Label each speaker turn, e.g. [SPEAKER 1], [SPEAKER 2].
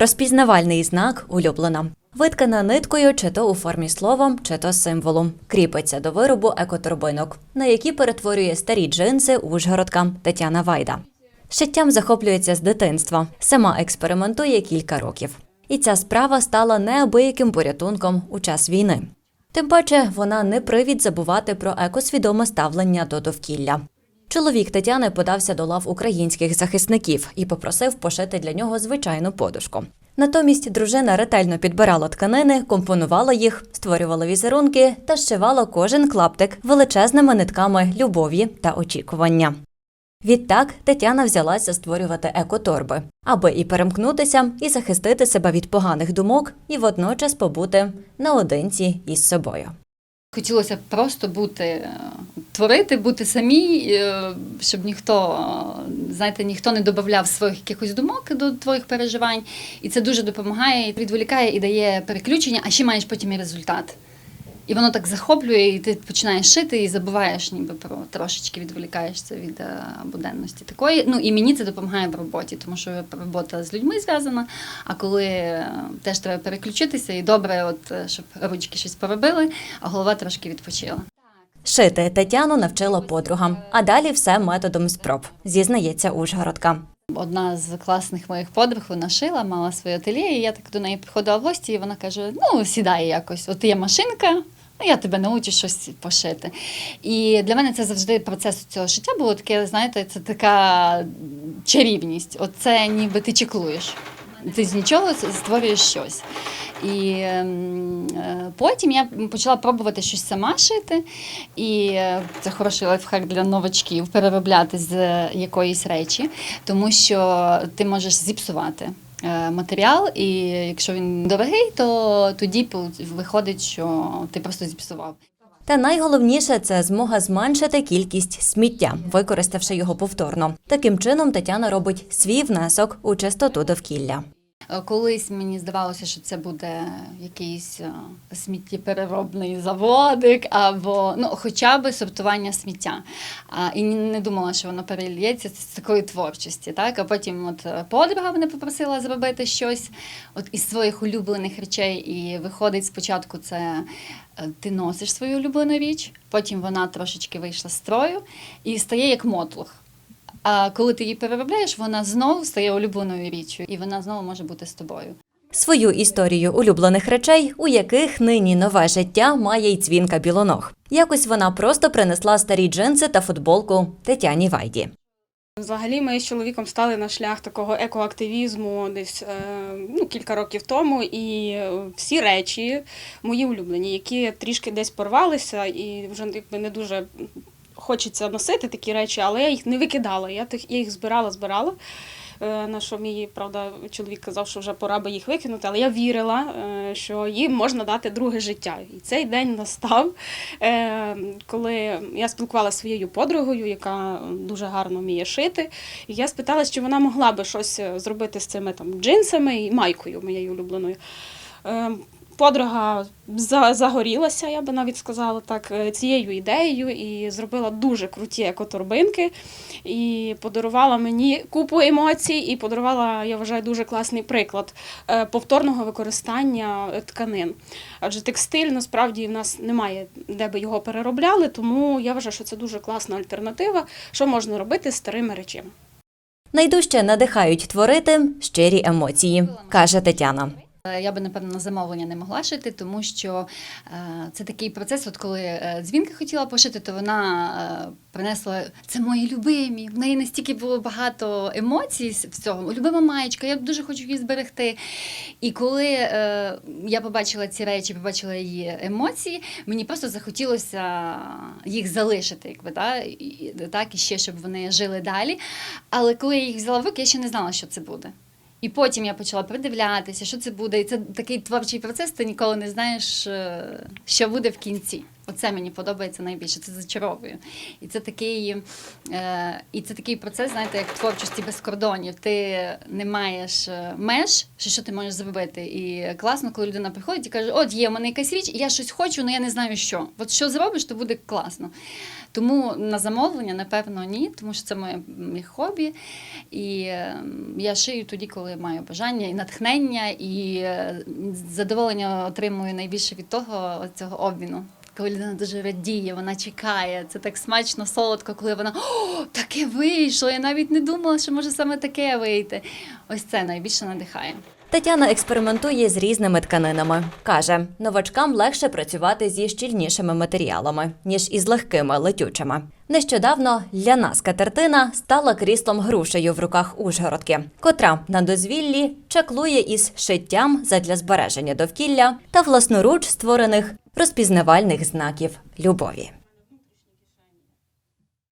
[SPEAKER 1] Розпізнавальний знак улюблена. Виткана ниткою чи то у формі слова, чи то символу. Кріпиться до виробу екоторбинок, на які перетворює старі джинси Ужгородка Тетяна Вайда. Шиттям захоплюється з дитинства. Сама експериментує кілька років. І ця справа стала неабияким порятунком у час війни. Тим паче, вона не привід забувати про екосвідоме ставлення до довкілля. Чоловік Тетяни подався до лав українських захисників і попросив пошити для нього звичайну подушку. Натомість дружина ретельно підбирала тканини, компонувала їх, створювала візерунки та зшивала кожен клаптик величезними нитками любові та очікування. Відтак Тетяна взялася створювати екоторби, аби і перемкнутися, і захистити себе від поганих думок, і водночас побути наодинці із собою.
[SPEAKER 2] Хотілося просто бути, творити, бути самій, е, щоб ніхто, знаєте, ніхто не додавав своїх якихось думок до твоїх переживань. І це дуже допомагає, відволікає і дає переключення, а ще маєш потім і результат. І воно так захоплює, і ти починаєш шити і забуваєш, ніби про трошечки відволікаєшся від е, буденності такої. Ну і мені це допомагає в роботі, тому що робота з людьми зв'язана. А коли е, теж треба переключитися, і добре, от щоб ручки щось поробили, а голова трошки відпочила.
[SPEAKER 1] Шити Тетяну навчила подруга, а далі все методом спроб, зізнається Ужгородка.
[SPEAKER 2] Одна з класних моїх подруг вона шила, мала своє ательє, і я так до неї приходила в гості, і вона каже: ну, сідай якось, от є машинка. Ну, я тебе научу щось пошити. І для мене це завжди процес цього шиття було таке, знаєте, це така чарівність. Оце ніби ти чеклуєш. Ти з нічого створюєш щось. І ем, е, потім я почала пробувати щось сама шити. І е, це хороший лайфхак для новачків переробляти з якоїсь речі, тому що ти можеш зіпсувати. е, Матеріал, і якщо він дорогий, то тоді виходить, що ти просто зіпсував.
[SPEAKER 1] Та найголовніше це змога зменшити кількість сміття, використавши його повторно. Таким чином Тетяна робить свій внесок у чистоту довкілля.
[SPEAKER 2] Е, Колись мені здавалося, що це буде якийсь е, сміттєпереробний заводик або ну, хоча б сортування сміття. А, і не думала, що воно перельється з такої творчості. Так? А потім от е, подруга мене попросила зробити щось от із своїх улюблених речей, і виходить спочатку це. Ти носиш свою улюблену річ, потім вона трошечки вийшла з строю і стає як мотлох. А коли ти її переробляєш, вона знову стає улюбленою річчю, і вона знову може бути з тобою.
[SPEAKER 1] Свою історію улюблених речей, у яких нині нове життя має й цвінка білоног. Якось вона просто принесла старі джинси та футболку Тетяні Вайді.
[SPEAKER 3] Взагалі, ми з чоловіком стали на шлях такого екоактивізму десь е, ну, кілька років тому, і всі речі мої улюблені, які трішки десь порвалися, і вже якби не дуже хочеться носити такі речі, але я їх не викидала. Я тих я їх збирала, збирала. Е, На що мій правда чоловік казав, що вже пора би їх викинути, але я вірила, е, що їм можна дати друге життя. І цей день настав, е, коли я спілкувалася зі своєю подругою, яка дуже гарно вміє шити. І я спиталась, чи вона могла би щось зробити з цими там джинсами і майкою моєю улюбленою. Подруга за- загорілася, я би навіть сказала так, е, цією ідеєю і зробила дуже круті екоторбинки. І подарувала мені купу емоцій, і подарувала, я вважаю, дуже класний приклад е, повторного використання тканин. Адже текстиль насправді в нас немає, де би його переробляли, тому я вважаю, що це дуже класна альтернатива, що можна робити з старими речами.
[SPEAKER 1] Найдужче надихають творити щирі емоції, каже Тетяна.
[SPEAKER 2] Е, Я би, напевно, на замовлення не могла шити, тому що е, це такий процес, от коли е, дзвінки хотіла пошити, то вона принесла це мої любимі. В неї настільки було багато емоцій в цьому. Любима маєчка, я дуже хочу її зберегти. І коли я побачила ці речі, побачила її емоції, мені просто захотілося їх залишити, якби, да? так, і ще, щоб вони жили далі. Але коли я їх взяла в руки, я ще не знала, що це буде. І потім я почала придивлятися, що це буде. І це такий творчий процес, ти ніколи не знаєш, е, що буде в кінці. Оце мені подобається найбільше. Це зачаровує. І це такий, е, і це такий процес, знаєте, як творчості без кордонів. Ти не маєш е, меж, що, що ти можеш зробити. І класно, коли людина приходить і каже: От є в мене якась річ, і я щось хочу, але я не знаю що. От що зробиш, то буде класно. Тому на замовлення, напевно, ні, тому що це моє, моє хобі. І е, я шию тоді, коли маю бажання і натхнення, і е, задоволення отримую найбільше від того цього обміну. Коли людина дуже радіє, вона чекає. Це так смачно, солодко, коли вона о, таке вийшло. Я навіть не думала, що може саме таке вийти. Ось це найбільше надихає.
[SPEAKER 1] Тетяна експериментує з різними тканинами. Каже, новачкам легше працювати зі щільнішими матеріалами, ніж із легкими летючими. Нещодавно ляна скатертина стала кріслом грушею в руках Ужгородки, котра на дозвіллі чаклує із шиттям задля збереження довкілля та власноруч створених розпізнавальних знаків любові.